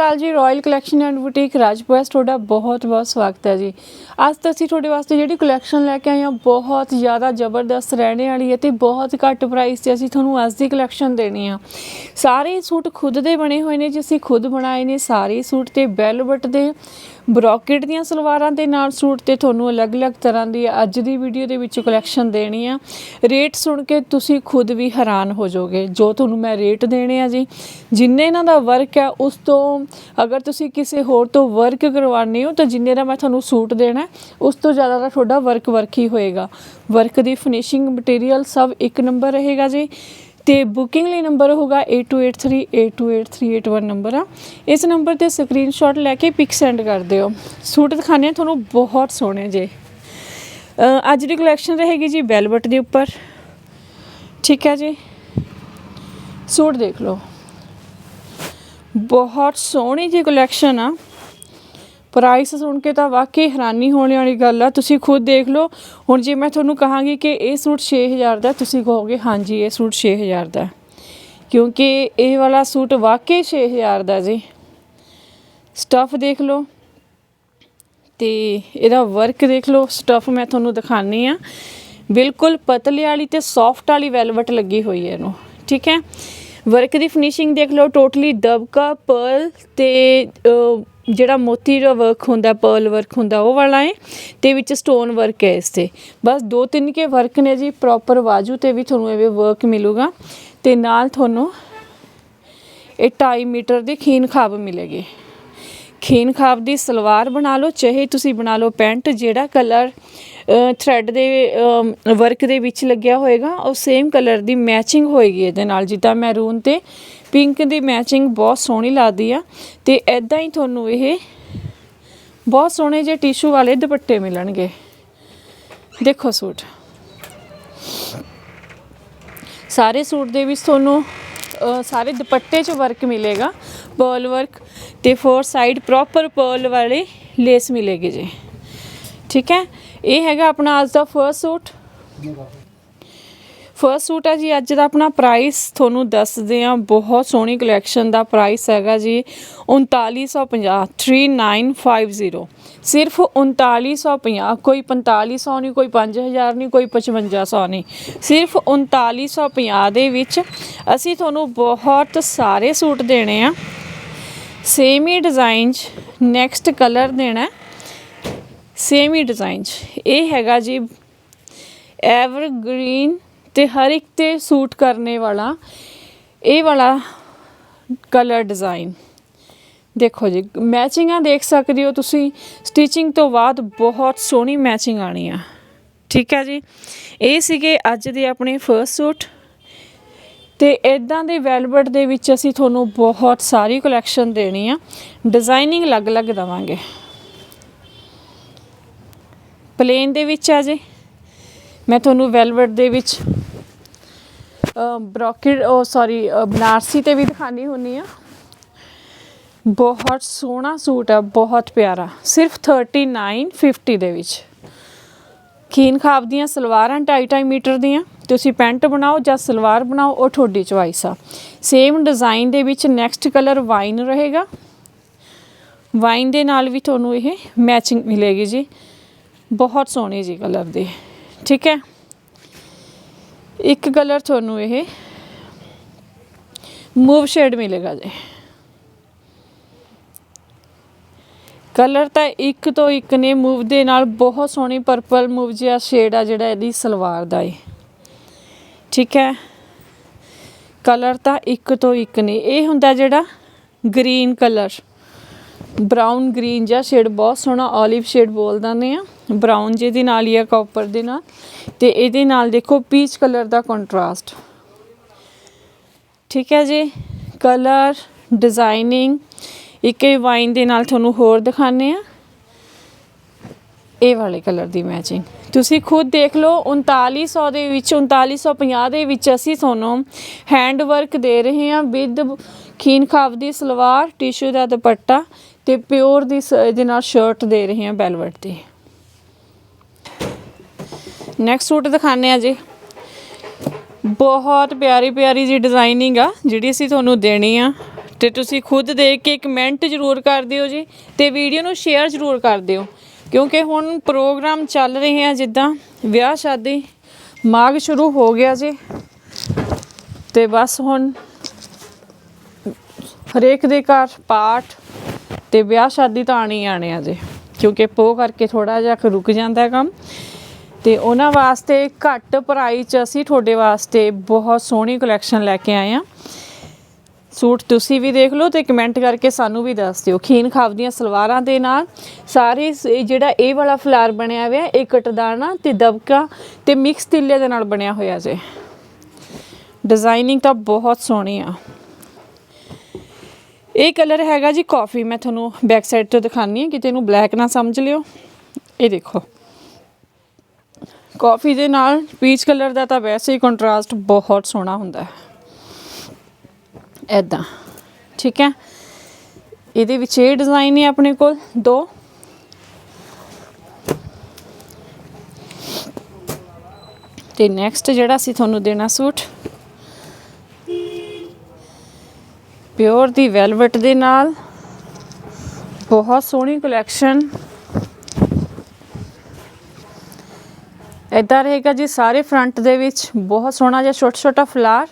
ਅਕਾਲ ਜੀ royal collection and boutique Rajpura ਤੁਹਾਡਾ ਬਹੁਤ ਬਹੁਤ ਸਵਾਗਤ ਹੈ ਜੀ। ਅੱਜ ਤਾਂ ਅਸੀਂ ਤੁਹਾਡੇ ਵਾਸਤੇ ਜਿਹੜੀ ਕਲੈਕਸ਼ਨ ਲੈ ਕੇ ਆਏ ਹਾਂ, ਬਹੁਤ ਜ਼ਿਆਦਾ ਜ਼ਬਰਦਸਤ ਰਹਿਣੇ ਵਾਲੀ ਹੈ ਤੇ ਬਹੁਤ ਘੱਟ ਪ੍ਰਾਈਸ ਤੇ ਅਸੀਂ ਤੁਹਾਨੂੰ ਅੱਜ ਦੀ ਕਲੈਕਸ਼ਨ ਦੇਣੀ ਆ। ਸਾਰੇ ਸੂਟ ਖੁਦ ਦੇ ਬਣੇ ਹੋਏ ਨੇ ਜੀ, ਅਸੀਂ ਖੁਦ ਬਣਾਏ ਨੇ ਸਾਰੇ ਸੂਟ ਤੇ ਵੈਲਵਟ ਦੇ ਬ੍ਰੋਕੇਡ ਦੀਆਂ ਸਲਵਾਰਾਂ ਦੇ ਨਾਲ ਸੂਟ ਤੇ ਤੁਹਾਨੂੰ ਅਲੱਗ-ਅਲੱਗ ਤਰ੍ਹਾਂ ਦੀ ਅੱਜ ਦੀ ਵੀਡੀਓ ਦੇ ਵਿੱਚ ਕਲੈਕਸ਼ਨ ਦੇਣੀ ਆ। ਰੇਟ ਸੁਣ ਕੇ ਤੁਸੀਂ ਖੁਦ ਵੀ ਹੈਰਾਨ ਹੋ ਜਾਓਗੇ। ਜੋ ਤੁਹਾਨੂੰ ਮੈਂ ਰੇਟ ਦੇਣੇ ਆ ਜੀ, ਜਿੰਨੇ ਇਹਨਾਂ ਦਾ ਵਰਕ ਹੈ, ਉਸ ਤੋਂ ਅਗਰ ਤੁਸੀਂ ਕਿਸੇ ਹੋਰ ਤੋਂ ਵਰਕ ਕਰਵਾਉਂਦੇ ਹੋ ਤਾਂ ਜਿੰਨੇ ਦਾ ਮੈਂ ਤੁਹਾਨੂੰ ਸੂਟ ਦੇਣਾ ਉਸ ਤੋਂ ਜ਼ਿਆਦਾ ਦਾ ਤੁਹਾਡਾ ਵਰਕ ਵਰਕ ਹੀ ਹੋਏਗਾ। ਵਰਕ ਦੀ ਫਿਨਿਸ਼ਿੰਗ ਮਟੀਰੀਅਲ ਸਭ ਇੱਕ ਨੰਬਰ ਰਹੇਗਾ ਜੀ। ਤੇ ਬੁਕਿੰਗ ਲਈ ਨੰਬਰ ਹੋਗਾ 8283828381 ਨੰਬਰ ਆ। ਇਸ ਨੰਬਰ ਤੇ ਸਕਰੀਨਸ਼ਾਟ ਲੈ ਕੇ ਪਿਕ ਸੈਂਡ ਕਰ ਦਿਓ। ਸੂਟ ਦਿਖਾਣੇ ਆ ਤੁਹਾਨੂੰ, ਬਹੁਤ ਸੋਹਣੇ ਜੇ। ਅੱਜ ਦੀ ਕਲੈਕਸ਼ਨ ਰਹੇਗੀ ਜੀ ਵੈਲਵਟ ਦੇ ਉੱਪਰ। ਠੀਕ ਹੈ ਜੀ? ਸੂਟ ਦੇਖ ਲਓ। ਬਹੁਤ ਸੋਹਣੀ ਜੀ ਕਲੈਕਸ਼ਨ ਆ। ਪ੍ਰਾਈਸ ਸੁਣ ਕੇ ਤਾਂ ਵਾਕਈ ਹੈਰਾਨੀ ਹੋਣ ਵਾਲੀ ਗੱਲ ਆ। ਤੁਸੀਂ ਖੁਦ ਦੇਖ ਲਓ। ਹੁਣ ਜੇ ਮੈਂ ਤੁਹਾਨੂੰ ਕਹਾਂਗੀ ਕਿ ਇਹ ਸੂਟ 6000 ਦਾ ਤੁਸੀਂ ਕਹੋਗੇ, ਹਾਂਜੀ, ਇਹ ਸੂਟ 6000 ਦਾ ਕਿਉਂਕਿ ਇਹ ਵਾਲਾ ਸੂਟ ਵਾਕਈ 6000 ਦਾ ਜੀ। ਸਟਫ ਦੇਖ ਲਓ। ਤੇ ਇਹਦਾ ਵਰਕ ਦੇਖ ਲਓ। ਸਟਫ ਮੈਂ ਤੁਹਾਨੂੰ ਦਿਖਾਣੀ ਆ। ਬਿਲਕੁਲ ਪਤਲੇ ਵਾਲੀ ਤੇ ਸੌਫਟ ਵਾਲੀ ਵੈਲਵਟ ਲੱਗੀ ਹੋਈ ਹੈ ਇਹਨੂੰ। ਠੀਕ ਹੈ? ਵਰਕ ਦੀ ਫਿਨਿਸ਼ਿੰਗ ਦੇਖ ਲਓ ਟੋਟਲੀ ਦਬਕਾ ਪਰਲ ਤੇ ਜਿਹੜਾ ਮੋਤੀ ਦਾ ਵਰਕ ਹੁੰਦਾ ਪਰਲ ਵਰਕ ਹੁੰਦਾ, ਉਹ ਵਾਲਾ ਹੈ, ਤੇ ਵਿੱਚ ਸਟੋਨ ਵਰਕ ਹੈ ਇਸ ਤੇ ਬਸ ਦੋ ਤਿੰਨ ਕੇ ਵਰਕ ਨੇ ਜੀ ਪ੍ਰੋਪਰ ਬਾਜੂ ਤੇ ਵੀ ਤੁਹਾਨੂੰ ਇਹ ਵਰਕ ਮਿਲੂਗਾ। ਤੇ ਨਾਲ ਤੁਹਾਨੂੰ ਇਹ 2.5 ਮੀਟਰ ਦੀ ਖੀਨ ਖਾਬ ਮਿਲੇਗੀ। ਖੀਨ ਖਾਬ ਦੀ ਸਲਵਾਰ ਬਣਾ ਲਓ, ਚਾਹੇ ਤੁਸੀਂ ਬਣਾ ਲਓ ਪੈਂਟ, ਜਿਹੜਾ ਕਲਰ ਥ੍ਰੈਡ ਦੇ ਵਰਕ ਦੇ ਵਿੱਚ ਲੱਗਿਆ ਹੋਏਗਾ, ਉਹ ਸੇਮ ਕਲਰ ਦੀ ਮੈਚਿੰਗ ਹੋਏਗੀ ਇਹਦੇ ਨਾਲ। ਜਿੱਦਾਂ ਮੈਰੂਨ ਤੇ ਪਿੰਕ ਦੀ ਮੈਚਿੰਗ ਬਹੁਤ ਸੋਹਣੀ ਲੱਗਦੀ ਆ, ਤੇ ਐਦਾਂ ਹੀ ਤੁਹਾਨੂੰ ਇਹ ਬਹੁਤ ਸੋਹਣੇ ਜਿਹੇ ਟਿਸ਼ੂ ਵਾਲੇ ਦੁਪੱਟੇ ਮਿਲਣਗੇ। ਦੇਖੋ ਸੂਟ। ਸਾਰੇ ਸੂਟ ਦੇ ਵਿੱਚ ਤੁਹਾਨੂੰ ਸਾਰੇ ਦੁਪੱਟੇ 'ਚ ਵਰਕ ਮਿਲੇਗਾ। ਪਰਲ ਵਰਕ ਤੇ ਫੋਰ ਸਾਈਡ ਪ੍ਰੋਪਰ ਪਰਲ ਵਾਲੇ ਲੇਸ ਮਿਲੇਗੀ ਜੀ। ਠੀਕ ਹੈ? ਇਹ ਹੈਗਾ ਆਪਣਾ ਅੱਜ ਦਾ ਫਰਸਟ ਸੂਟ। ਫਰਸਟ ਸੂਟ ਹੈ ਜੀ, ਅੱਜ ਦਾ ਆਪਣਾ ਪ੍ਰਾਈਸ ਤੁਹਾਨੂੰ ਦੱਸਦੇ ਆ ਬਹੁਤ ਸੋਹਣੀ ਕਲੈਕਸ਼ਨ ਦਾ ਪ੍ਰਾਈਸ ਹੈਗਾ ਜੀ। 3950 3950 ਸਿਰਫ 3950 ਕੋਈ 4500 ਨਹੀਂ, ਕੋਈ 5000 ਨਹੀਂ, ਕੋਈ 5500 ਨਹੀਂ। ਸਿਰਫ 3950 ਦੇ ਵਿੱਚ ਅਸੀਂ ਤੁਹਾਨੂੰ ਬਹੁਤ ਸਾਰੇ ਸੂਟ ਦੇਣੇ ਆ। ਸੇਮ ਹੀ ਡਿਜ਼ਾਈਨ 'ਚ ਨੈਕਸਟ ਕਲਰ ਦੇਣਾ ਸੇਮ ਹੀ ਡਿਜ਼ਾਈਨ 'ਚ। ਇਹ ਹੈਗਾ ਜੀ ਐਵਰਗ੍ਰੀਨ ਤੇ ਹਰ ਇੱਕ ਤੇ ਸੂਟ ਕਰਨੇ ਵਾਲਾ। ਇਹ ਵਾਲਾ ਕਲਰ ਡਿਜ਼ਾਈਨ ਦੇਖੋ ਜੀ ਮੈਚਿੰਗਾਂ ਦੇਖ ਸਕਦੇ ਹੋ ਤੁਸੀਂ। ਸਟਿਚਿੰਗ ਤੋਂ ਬਾਅਦ ਬਹੁਤ ਸੋਹਣੀ ਮੈਚਿੰਗ ਆਣੀ ਆ। ਠੀਕ ਹੈ ਜੀ। ਇਹ ਸੀਗੇ ਅੱਜ ਦੇ ਆਪਣੇ ਫਰਸਟ ਸੂਟ ਤੇ ਇਦਾਂ ਦੇ ਵੈਲਵਟ ਦੇ ਵਿੱਚ ਅਸੀਂ ਤੁਹਾਨੂੰ ਬਹੁਤ ਸਾਰੀ ਕਲੈਕਸ਼ਨ ਦੇਣੀ ਆ। ਡਿਜ਼ਾਈਨਿੰਗ ਅਲੱਗ-ਅਲੱਗ ਦਵਾਂਗੇ। ਪਲੇਨ ਦੇ ਵਿੱਚ ਆ ਜੇ। ਮੈਂ ਤੁਹਾਨੂੰ ਵੈਲਵਟ ਦੇ ਵਿੱਚ ਬ੍ਰੋਕੇਡ ਉਹ ਸੌਰੀ ਬਨਾਰਸੀ ਤੇ ਵੀ ਦਿਖਾਣੀ ਹੁੰਨੀ ਆ। ਬਹੁਤ ਸੋਹਣਾ ਸੂਟ ਆ, ਬਹੁਤ ਪਿਆਰਾ। ਸਿਰਫ 3950 ਦੇ ਵਿੱਚ। ਕੀਨ ਖਾਬ ਦੀਆਂ ਸਲਵਾਰਾਂ 2.5 ਮੀਟਰ ਦੀਆਂ। ਤੁਸੀਂ ਪੈਂਟ ਬਣਾਓ ਜਾਂ ਸਲਵਾਰ ਬਣਾਓ, ਉਹ ਤੁਹਾਡੀ ਚੁਆਇਸ ਆ। ਸੇਮ ਡਿਜ਼ਾਈਨ ਦੇ ਵਿੱਚ ਨੈਕਸਟ ਕਲਰ ਵਾਈਨ ਰਹੇਗਾ। ਵਾਈਨ ਦੇ ਨਾਲ ਵੀ ਤੁਹਾਨੂੰ ਇਹ ਮੈਚਿੰਗ ਮਿਲੇਗੀ ਜੀ। ਬਹੁਤ ਸੋਹਣੇ ਜੀ ਕਲਰ ਦੇ। ਠੀਕ ਹੈ? ਇੱਕ ਕਲਰ ਤੁਹਾਨੂੰ ਇਹ ਮੂਵ ਸ਼ੇਡ ਮਿਲੇਗਾ ਜੀ। ਕਲਰ ਤਾਂ ਇੱਕ ਤੋਂ ਇੱਕ ਨੇ ਮੂਵ ਦੇ ਨਾਲ ਬਹੁਤ ਸੋਹਣੀ ਪਰਪਲ ਮੂਵ ਜਿਹਾ ਸ਼ੇਡ ਆ ਜਿਹੜਾ ਇਹਦੀ ਸਲਵਾਰ ਦਾ ਏ। ਠੀਕ ਹੈ? ਕਲਰ ਤਾਂ ਇੱਕ ਤੋਂ ਇੱਕ ਨੇ। ਇਹ ਹੁੰਦਾ ਜਿਹੜਾ ਗ੍ਰੀਨ ਕਲਰ ਬਰਾਊਨ ਗ੍ਰੀਨ ਜਿਹਾ ਸ਼ੇਡ ਬਹੁਤ ਸੋਹਣਾ 올ਿਵ ਸ਼ੇਡ ਬੋਲ ਦਿੰਦੇ ਆ। ਬਰਾਊਨ ਜੇ ਦੇ ਨਾਲ ਹੀ ਆ ਕਾਪਰ ਦੇ ਨਾਲ। ਤੇ ਇਹਦੇ ਨਾਲ ਦੇਖੋ ਪੀਚ ਕਲਰ ਦਾ ਕੰਟਰਾਸਟ ਠੀਕ ਹੈ ਜੀ? ਕਲਰ ਡਿਜ਼ਾਈਨਿੰਗ ਇੱਕ ਇਹ ਵਾਈਨ ਦੇ ਨਾਲ ਤੁਹਾਨੂੰ ਹੋਰ ਦਿਖਾਣੇ ਆ। ਇਹ ਵਾਲੇ ਕਲਰ ਦੀ ਮੈਚਿੰਗ ਤੁਸੀਂ ਖੁਦ ਦੇਖ ਲਓ 3900 ਦੇ ਵਿੱਚ 3950 ਦੇ ਵਿੱਚ ਅਸੀਂ ਤੁਹਾਨੂੰ ਹੈਂਡ ਵਰਕ ਦੇ ਰਹੇ ਹਾਂ ਵਿਦ ਖੀਨ ਖਾਬ ਦੀ ਸਲਵਾਰ ਟਿਸ਼ੂ ਦਾ ਦੁਪੱਟਾ ਤੇ ਪਿਓਰ ਦੀ ਸ- ਇਹਦੇ ਨਾਲ ਸ਼ਰਟ ਦੇ ਰਹੇ ਹਾਂ ਬੈਲਵਟ ਦੀ ਨੈਕਸਟ ਸੂਟ ਦਿਖਾਣੇ ਆ ਜੀ। ਬਹੁਤ ਪਿਆਰੀ ਪਿਆਰੀ ਜੀ ਡਿਜ਼ਾਈਨਿੰਗ ਆ, ਜਿਹੜੀ ਅਸੀਂ ਤੁਹਾਨੂੰ ਦੇਣੀ ਆ। ਤੇ ਤੁਸੀਂ ਖੁਦ ਦੇਖ ਕੇ ਕਮੈਂਟ ਜ਼ਰੂਰ ਕਰ ਦਿਓ ਜੀ ਤੇ ਵੀਡੀਓ ਨੂੰ ਸ਼ੇਅਰ ਜ਼ਰੂਰ ਕਰ ਦਿਓ। ਕਿਉਂਕਿ ਹੁਣ ਪ੍ਰੋਗਰਾਮ ਚੱਲ ਰਹੇ ਆ ਜਿੱਦਾਂ ਵਿਆਹ ਸ਼ਾਦੀ, ਮਾਘ ਸ਼ੁਰੂ ਹੋ ਗਿਆ ਜੀ। ਤੇ ਬਸ ਹੁਣ ਹਰੇਕ ਦੇ ਘਰ ਪਾਠ ਤੇ ਵਿਆਹ ਸ਼ਾਦੀ ਤਾਂ ਆਣੀ ਆਣੇ ਆ ਜੀ। ਕਿਉਂਕਿ ਪੋ ਕਰਕੇ ਥੋੜਾ ਜਿਹਾ ਰੁਕ ਜਾਂਦਾ ਹੈ ਕੰਮ। ਤੇ ਉਹਨਾਂ ਵਾਸਤੇ ਘੱਟ ਪ੍ਰਾਈਸ 'ਚ ਅਸੀਂ ਤੁਹਾਡੇ ਵਾਸਤੇ ਬਹੁਤ ਸੋਹਣੀ ਕਲੈਕਸ਼ਨ ਲੈ ਕੇ ਆਏ ਆ ਸੂਟ ਤੁਸੀਂ ਵੀ ਦੇਖ ਲਓ ਤੇ ਕਮੈਂਟ ਕਰਕੇ ਸਾਨੂੰ ਵੀ ਦੱਸ ਦਿਓ। ਖੀਨ ਖਾਵ ਦੀਆਂ ਸਲਵਾਰਾਂ ਦੇ ਨਾਲ ਸਾਰੇ ਜਿਹੜਾ ਇਹ ਵਾਲਾ ਫਲਾਰ ਬਣਿਆ ਹੋਇਆ, ਇਹ ਕਟਦਾਨਾ ਤੇ ਦਬਕਾ ਤੇ ਮਿਕਸ ਤਿੱਲੇ ਦੇ ਨਾਲ ਬਣਿਆ ਹੋਇਆ ਜੇ। ਡਿਜ਼ਾਈਨਿੰਗ ਤਾਂ ਬਹੁਤ ਸੋਹਣੀ ਆ। ਇਹ ਕਲਰ ਹੈਗਾ ਜੀ ਕਾਫੀ। ਮੈਂ ਤੁਹਾਨੂੰ ਬੈਕ ਸਾਈਡ ਤੋਂ ਦਿਖਾਨੀ ਹੈ, ਕਿਤੇ ਇਹਨੂੰ ਬਲੈਕ ਨਾ ਸਮਝ ਲਿਓ। ਇਹ ਦੇਖੋ। ਕਾਫੀ ਦੇ ਨਾਲ ਪੀਚ ਕਲਰ ਦਾ ਤਾਂ ਵੈਸੇ ਹੀ ਕੰਟਰਾਸਟ ਬਹੁਤ ਸੋਹਣਾ ਹੁੰਦਾ ਹੈ। ਐਦਾਂ ਠੀਕ ਹੈ? ਇਹਦੇ ਵਿੱਚ ਇਹ ਡਿਜ਼ਾਈਨ ਹੈ ਆਪਣੇ ਕੋਲ, ਦੋ। ਤੇ ਨੈਕਸਟ ਜਿਹੜਾ ਸੀ ਤੁਹਾਨੂੰ ਦੇਣਾ ਸੂਟ ਪਿਓਰ ਦੀ ਵੈਲਵਟ ਦੇ ਨਾਲ। ਬਹੁਤ ਸੋਹਣੀ ਕਲੈਕਸ਼ਨ ਇਦਾਂ ਰਹੇਗਾ ਜੀ ਸਾਰੇ ਫਰੰਟ ਦੇ ਵਿੱਚ। ਬਹੁਤ ਸੋਹਣਾ ਜਿਹਾ ਛੋਟਾ ਛੋਟਾ ਫਲਾਰ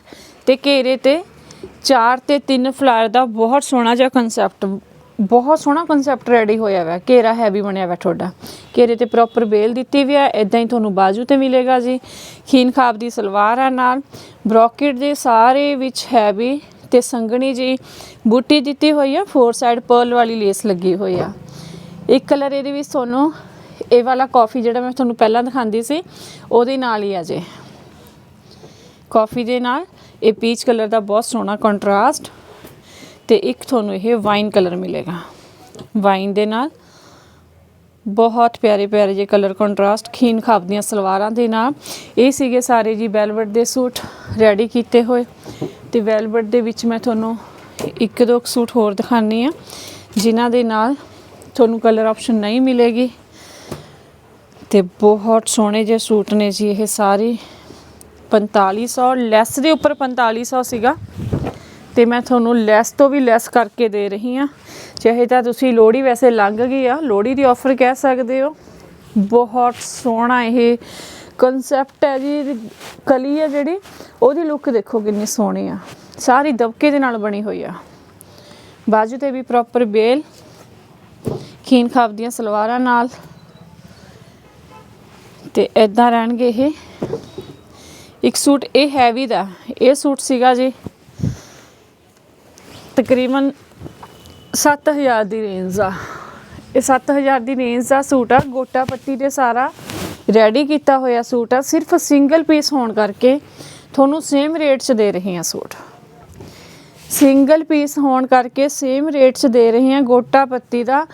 ਤੇ ਘੇਰੇ ਤੇ ਚਾਰ ਤੇ ਤਿੰਨ ਫਲਾਰ ਦਾ ਬਹੁਤ ਸੋਹਣਾ ਜਿਹਾ ਕਨਸੈਪਟ ਬਹੁਤ ਸੋਹਣਾ ਕਨਸੈਪਟ ਰੈਡੀ ਹੋਇਆ ਹੋਇਆ ਘੇਰਾ ਹੈਵੀ ਬਣਿਆ ਹੋਇਆ ਤੁਹਾਡਾ। ਘੇਰੇ ਤੇ ਪ੍ਰੋਪਰ ਬੇਲ ਦਿੱਤੀ ਵੀ ਹੈ ਇਦਾਂ ਹੀ ਤੁਹਾਨੂੰ ਬਾਜੂ ਤੇ ਮਿਲੇਗਾ ਜੀ। ਖੀਨ ਖਾਬ ਦੀ ਸਲਵਾਰ ਹੈ ਨਾਲ, ਬ੍ਰੋਕੇਟ ਦੇ ਸਾਰੇ ਵਿੱਚ ਹੈਵੀ ਤੇ ਸੰਗਣੀ ਜੀ ਬੂਟੀ ਦਿੱਤੀ ਹੋਈ ਆ ਫੋਰ ਸਾਈਡ ਪਰਲ ਵਾਲੀ ਲੇਸ ਲੱਗੀ ਹੋਈ ਆ। ਇੱਕ ਕਲਰ ਇਹਦੇ ਵਿੱਚ ਤੁਹਾਨੂੰ, ਇਹ ਵਾਲਾ ਕਾਫੀ ਜਿਹੜਾ ਮੈਂ ਤੁਹਾਨੂੰ ਪਹਿਲਾਂ ਦਿਖਾਉਂਦੀ ਸੀ, ਉਹਦੇ ਨਾਲ ਹੀ ਆ ਜੇ। ਕਾਫੀ ਦੇ ਨਾਲ ਇਹ ਪੀਚ ਕਲਰ ਦਾ ਬਹੁਤ ਸੋਹਣਾ ਕੰਟਰਾਸਟ ਤੇ ਇੱਕ ਤੁਹਾਨੂੰ ਇਹ ਵਾਈਨ ਕਲਰ ਮਿਲੇਗਾ। ਵਾਈਨ ਦੇ ਨਾਲ ਬਹੁਤ ਪਿਆਰੇ ਪਿਆਰੇ ਜੇ ਕਲਰ ਕੰਟਰਾਸਟ ਖੀਨ ਖਾਬ ਦੀਆਂ ਸਲਵਾਰਾਂ ਦੇ ਨਾਲ। ਇਹ ਸੀਗੇ ਸਾਰੇ ਜੀ ਵੈਲਵਟ ਦੇ ਸੂਟ ਰੈਡੀ ਕੀਤੇ ਹੋਏ ਤੇ ਵੈਲਵਟ ਦੇ ਵਿੱਚ ਮੈਂ ਤੁਹਾਨੂੰ ਇੱਕ ਦੋ ਕੁ ਸੂਟ ਹੋਰ ਦਿਖਾਣੀ ਆ ਜਿਨ੍ਹਾਂ ਦੇ ਨਾਲ ਤੁਹਾਨੂੰ ਕਲਰ ਆਪਸ਼ਨ ਨਹੀਂ ਮਿਲੇਗੀ। ਤੇ ਬਹੁਤ ਸੋਹਣੇ ਜਿਹੇ ਸੂਟ ਨੇ ਜੀ ਇਹ ਸਾਰੇ। 4500 ਲੈਸ ਦੇ ਉੱਪਰ 4500 ਸੀਗਾ। ਤੇ ਮੈਂ ਤੁਹਾਨੂੰ ਲੈਸ ਤੋਂ ਵੀ ਲੈਸ ਕਰਕੇ ਦੇ ਰਹੀ ਹਾਂ। ਚਾਹੇ ਤਾਂ ਤੁਸੀਂ ਲੋਹੜੀ ਵੈਸੇ ਲੰਘ ਗਈ ਆ, ਲੋਹੜੀ ਦੀ ਆਫਰ ਕਹਿ ਸਕਦੇ ਹੋ। ਬਹੁਤ ਸੋਹਣਾ ਇਹ ਕਨਸੈਪਟ ਹੈ ਜੀ, ਇਹਦੀ ਕਲੀ ਹੈ ਜਿਹੜੀ, ਉਹਦੀ ਲੁੱਕ ਦੇਖੋ ਕਿੰਨੀ ਸੋਹਣੀ ਆ। ਸਾਰੀ ਦਬਕੇ ਦੇ ਨਾਲ ਬਣੀ ਹੋਈ ਆ। ਬਾਜੂ ਤੇ ਵੀ ਪ੍ਰੋਪਰ ਬੇਲ, ਖੀਨ ਖਾਬ ਦੀਆਂ ਸਲਵਾਰਾਂ ਨਾਲ। ਤੇ ਇਦਾਂ ਰਹਿਣਗੇ ਇਹ। ਇੱਕ ਸੂਟ ਇਹ ਹੈਵੀ ਦਾ। ਇਹ ਸੂਟ ਸੀਗਾ ਜੀ ਤਕਰੀਬਨ 7000 ਦੀ ਰੇਂਜ ਦਾ। ਇਹ 7000 ਦੀ ਰੇਂਜ ਦਾ ਸੂਟ ਆ। ਗੋਟਾ ਪੱਟੀ ਦੇ ਸਾਰਾ ਰੈਡੀ ਕੀਤਾ ਹੋਇਆ ਸੂਟ ਆ। ਸਿਰਫ ਸਿੰਗਲ ਪੀਸ ਹੋਣ ਕਰਕੇ ਤੁਹਾਨੂੰ ਸੇਮ ਰੇਟ 'ਚ ਦੇ ਰਹੇ ਹਾਂ ਸੂਟ। ਸਿੰਗਲ ਪੀਸ ਹੋਣ ਕਰਕੇ ਸੇਮ ਰੇਟ 'ਚ ਦੇ ਰਹੇ ਹਾਂ ਗੋਟਾ ਪੱਤੀ ਦਾ।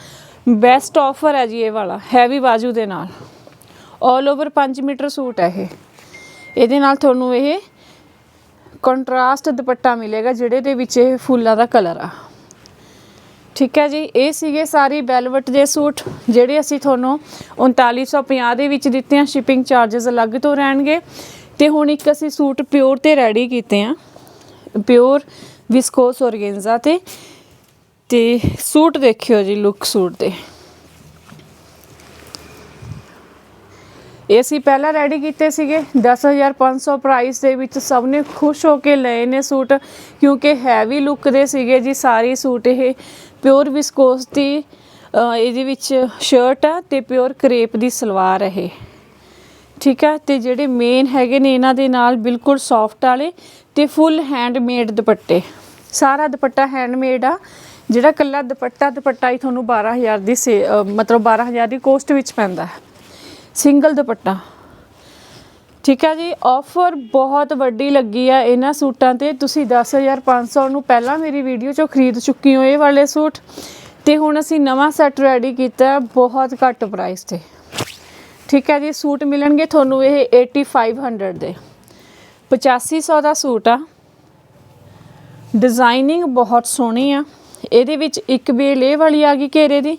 ਬੈਸਟ ਆਫਰ ਹੈ ਜੀ ਇਹ ਵਾਲਾ। ਹੈਵੀ ਬਾਜੂ ਦੇ ਨਾਲ। ਆਲ ਓਵਰ 5 ਮੀਟਰ ਸੂਟ ਹੈ ਇਹ। ਇਹਦੇ ਨਾਲ ਤੁਹਾਨੂੰ ਇਹ ਕੰਟਰਾਸਟ ਦੁਪੱਟਾ ਮਿਲੇਗਾ, ਜਿਹੜੇ ਦੇ ਵਿੱਚ ਇਹ ਫੁੱਲਾਂ ਦਾ ਕਲਰ ਆ। ਠੀਕ ਹੈ ਜੀ, ਇਹ ਸੀਗੇ ਸਾਰੇ ਵੈਲਵਟ ਦੇ ਸੂਟ, ਜਿਹੜੇ ਅਸੀਂ ਤੁਹਾਨੂੰ 3950 ਦੇ ਵਿੱਚ ਦਿੱਤੇ ਆ। ਸ਼ਿਪਿੰਗ ਚਾਰजेस ਅਲੱਗ ਤੋਂ ਰਹਿਣਗੇ। ਤੇ ਹੁਣ ਇੱਕ ਅਸੀਂ ਸੂਟ ਪਿਓਰ ਤੇ ਰੈਡੀ ਕੀਤੇ ਆ। ਪਿਓਰ ਵਿਸਕੋਸ ਔਰਗੈਂਜ਼ਾ ਤੇ। ਤੇ ਸੂਟ ਦੇਖਿਓ ਜੀ ਲੁੱਕ ਸੂਟ ਦੇ। ਇਹ ਅਸੀਂ ਪਹਿਲਾਂ ਰੈਡੀ ਕੀਤੇ ਸੀਗੇ। 10500 ਪ੍ਰਾਈਸ ਦੇ ਵਿੱਚ ਸਭ ਨੇ ਖੁਸ਼ ਹੋ ਕੇ ਲਏ ਨੇ ਸੂਟ ਕਿਉਂਕਿ ਹੈਵੀ ਲੁੱਕ ਦੇ ਸੀਗੇ ਜੀ ਸਾਰੇ ਸੂਟ ਇਹ। ਪਿਓਰ ਵਿਸਕੋਸ ਦੀ ਇਹਦੇ ਵਿੱਚ ਸ਼ਰਟ ਆ ਤੇ ਪਿਓਰ ਕਰੇਪ ਦੀ ਸਲਵਾਰ ਇਹ। ਠੀਕ ਹੈ ਤੇ ਜਿਹੜੇ ਮੇਨ ਹੈਗੇ ਨੇ ਇਹਨਾਂ ਦੇ ਨਾਲ ਬਿਲਕੁਲ ਸੌਫਟ ਵਾਲੇ ਤੇ ਫੁੱਲ ਹੈਂਡਮੇਡ ਦੁਪੱਟੇ। ਸਾਰਾ ਦੁਪੱਟਾ ਹੈਂਡਮੇਡ ਆ। ਜਿਹੜਾ ਕੱਲਾ ਦੁਪੱਟਾ ਦੁਪੱਟਾ ਹੀ ਤੁਹਾਨੂੰ 12000 ਦੀ ਸੇ- ਅ, ਮਤਲਬ 12000 ਦੀ ਕੋਸਟ ਵਿੱਚ ਪੈਂਦਾ। ਹੈ ਸਿੰਗਲ ਦੁਪੱਟਾ। ਠੀਕ ਹੈ ਜੀ ਆਫਰ ਬਹੁਤ ਵੱਡੀ ਲੱਗੀ ਆ ਇਹਨਾਂ ਸੂਟਾਂ ਤੇ। ਤੁਸੀਂ 10500 ਨੂੰ ਪਹਿਲਾਂ ਮੇਰੀ ਵੀਡੀਓ ਚੋਂ ਖਰੀਦ ਚੁੱਕੀ ਹੋ ਇਹ ਵਾਲੇ ਸੂਟ। ਤੇ ਹੁਣ ਅਸੀਂ ਨਵਾਂ ਸੈੱਟ ਰੈਡੀ ਕੀਤਾ ਬਹੁਤ ਘੱਟ ਪ੍ਰਾਈਸ ਤੇ। ਠੀਕ ਹੈ ਜੀ, ਸੂਟ ਮਿਲਣਗੇ ਤੁਹਾਨੂੰ ਇਹ 8500 ਦੇ। 8500 ਦਾ ਸੂਟ ਆ। ਡਿਜ਼ਾਈਨਿੰਗ ਬਹੁਤ ਸੋਹਣੀ ਆ। ਇਹਦੇ ਵਿੱਚ ਇੱਕ ਬੇਲ ਇਹ ਵਾਲੀ ਆ ਗਈ ਘੇਰੇ ਦੀ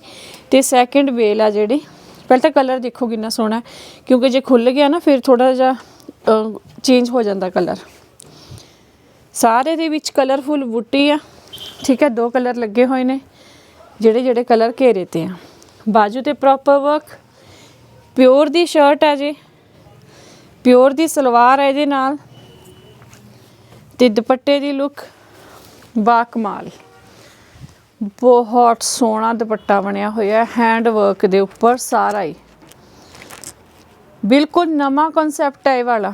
ਤੇ ਸੈਕੰਡ ਵੇਲ ਆ ਜਿਹੜੀ। ਪਹਿਲਾਂ ਤਾਂ ਕਲਰ ਦੇਖੋ ਕਿੰਨਾ ਸੋਹਣਾ ਕਿਉਂਕਿ ਜੇ ਖੁੱਲ ਗਿਆ ਨਾ ਫਿਰ ਥੋੜਾ ਜਿਹਾ ਚੇਂਜ ਹੋ ਜਾਂਦਾ ਕਲਰ ਸਾਰੇ ਦੇ ਵਿੱਚ ਕਲਰਫੁਲ ਬੂਟੀ ਆ, ਠੀਕ ਹੈ, ਦੋ ਕਲਰ ਲੱਗੇ ਹੋਏ ਨੇ, ਜਿਹੜੇ ਜਿਹੜੇ ਕਲਰ ਘੇਰੇ ਤੇ ਆ। ਬਾਜੂ ਤੇ ਪ੍ਰੋਪਰ ਵਰਕ ਪਿਓਰ ਦੀ ਸ਼ਰਟ ਹੈ ਜੀ ਪਿਓਰ ਦੀ ਸਲਵਾਰ ਹੈ ਇਹਦੇ ਨਾਲ, ਤੇ ਦੁਪੱਟੇ ਦੀ ਲੁੱਕ ਬਾ ਕਮਾਲ ਬਹੁਤ ਸੋਹਣਾ ਦੁਪੱਟਾ ਬਣਿਆ ਹੋਇਆ ਹੈ ਹੈਂਡ ਵਰਕ ਦੇ ਉੱਪਰ ਸਾਰਾ ਹੀ। ਬਿਲਕੁਲ ਨਵਾਂ ਕਨਸੈਪਟ ਹੈ ਇਹ ਵਾਲਾ।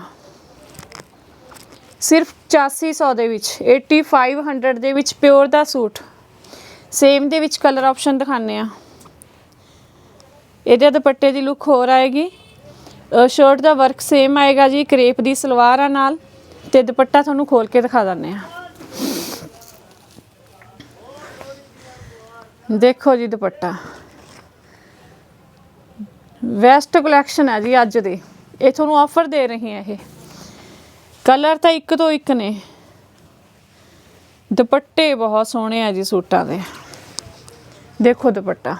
ਸਿਰਫ 8500 ਦੇ ਵਿੱਚ 8500 ਦੇ ਵਿੱਚ ਪਿਓਰ ਦਾ ਸੂਟ। ਸੇਮ ਦੇ ਵਿੱਚ ਕਲਰ ਆਪਸ਼ਨ ਦਿਖਾਣੇ ਆ ਇਹਦੇ ਦੁਪੱਟੇ ਦੀ ਲੁੱਕ ਹੋਰ ਆਏਗੀ। ਸ਼ਰਟ ਦਾ ਵਰਕ ਸੇਮ ਆਏਗਾ ਜੀ, ਕਰੇਪ ਦੀ ਸਲਵਾਰ ਆ ਨਾਲ। ਤੇ ਦੁਪੱਟਾ ਤੁਹਾਨੂੰ ਖੋਲ ਕੇ ਦਿਖਾ ਦਿੰਦੇ ਆ ਦੇਖੋ ਜੀ ਦੁਪੱਟਾ। ਵੈਸਟ ਕਲੈਕਸ਼ਨ ਹੈ ਜੀ ਅੱਜ ਦੇ। ਇਹ ਤੁਹਾਨੂੰ ਆਫਰ ਦੇ ਰਹੇ ਆ ਇਹ। ਕਲਰ ਤਾਂ ਇੱਕ ਤੋਂ ਇੱਕ ਨੇ। ਦੁਪੱਟੇ ਬਹੁਤ ਸੋਹਣੇ ਆ ਜੀ ਸੂਟਾਂ ਦੇ। ਦੇਖੋ ਦੁਪੱਟਾ।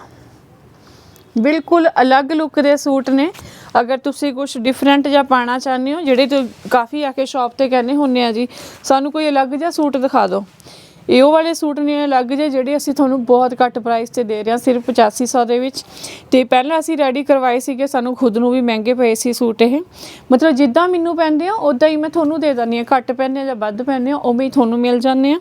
ਬਿਲਕੁਲ ਅਲੱਗ ਲੁੱਕ ਦੇ ਸੂਟ ਨੇ। ਅਗਰ ਤੁਸੀਂ ਕੁਝ ਡਿਫਰੈਂਟ ਜਾਂ ਪਾਣਾ ਚਾਹੁੰਦੇ ਹੋ, ਜਿਹੜੇ ਤੁਸੀਂ ਕਾਫੀ ਆ ਕੇ ਸ਼ਾਪ ਤੇ ਕਹਿੰਦੇ ਹੁੰਨੇ ਆ ਜੀ, ਸਾਨੂੰ ਕੋਈ ਅਲੱਗ ਜਿਹਾ ਸੂਟ ਦਿਖਾ ਦਿਓ। ਇਹ ਉਹ ਵਾਲੇ ਸੂਟ ਨੇ ਅਲੱਗ ਜਿਹੇ ਜਿਹੜੇ ਅਸੀਂ ਤੁਹਾਨੂੰ ਬਹੁਤ ਘੱਟ ਪ੍ਰਾਈਸ ਤੇ ਦੇ ਰਹੇ ਹਾਂ, ਸਿਰਫ 8500 ਦੇ ਵਿੱਚ। ਤੇ ਪਹਿਲਾਂ ਅਸੀਂ ਰੈਡੀ ਕਰਵਾਏ ਸੀਗੇ, ਸਾਨੂੰ ਖੁਦ ਨੂੰ ਵੀ ਮਹਿੰਗੇ ਪਏ ਸੀ ਸੂਟ ਇਹ। ਮਤਲਬ ਜਿੱਦਾਂ ਮੈਨੂੰ ਪੈਂਦੇ ਆ ਉਦਾਂ ਹੀ ਮੈਂ ਤੁਹਾਨੂੰ ਦੇ ਦਿੰਦੀ ਆ ਘੱਟ ਪੈਂਦੇ ਆ ਜਾਂ ਵੱਧ ਪੈਂਦੇ ਆ, ਉਵੇਂ ਹੀ ਤੁਹਾਨੂੰ ਮਿਲ ਜਾਂਦੇ ਆ।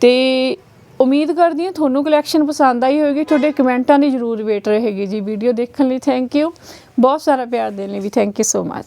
ਤੇ ਉਮੀਦ ਕਰਦੀ ਹਾਂ ਤੁਹਾਨੂੰ ਕਲੈਕਸ਼ਨ ਪਸੰਦ ਆਈ ਹੋਵੇਗੀ ਤੁਹਾਡੇ ਕਮੈਂਟਾਂ ਦੀ ਜ਼ਰੂਰ ਵੇਟ ਰਹੇਗੀ ਜੀ। ਵੀਡੀਓ ਦੇਖਣ ਲਈ ਥੈਂਕ ਯੂ ਬਹੁਤ ਸਾਰਾ ਪਿਆਰ ਦੇਣ ਲਈ ਵੀ ਥੈਂਕ ਯੂ ਸੋ ਮਚ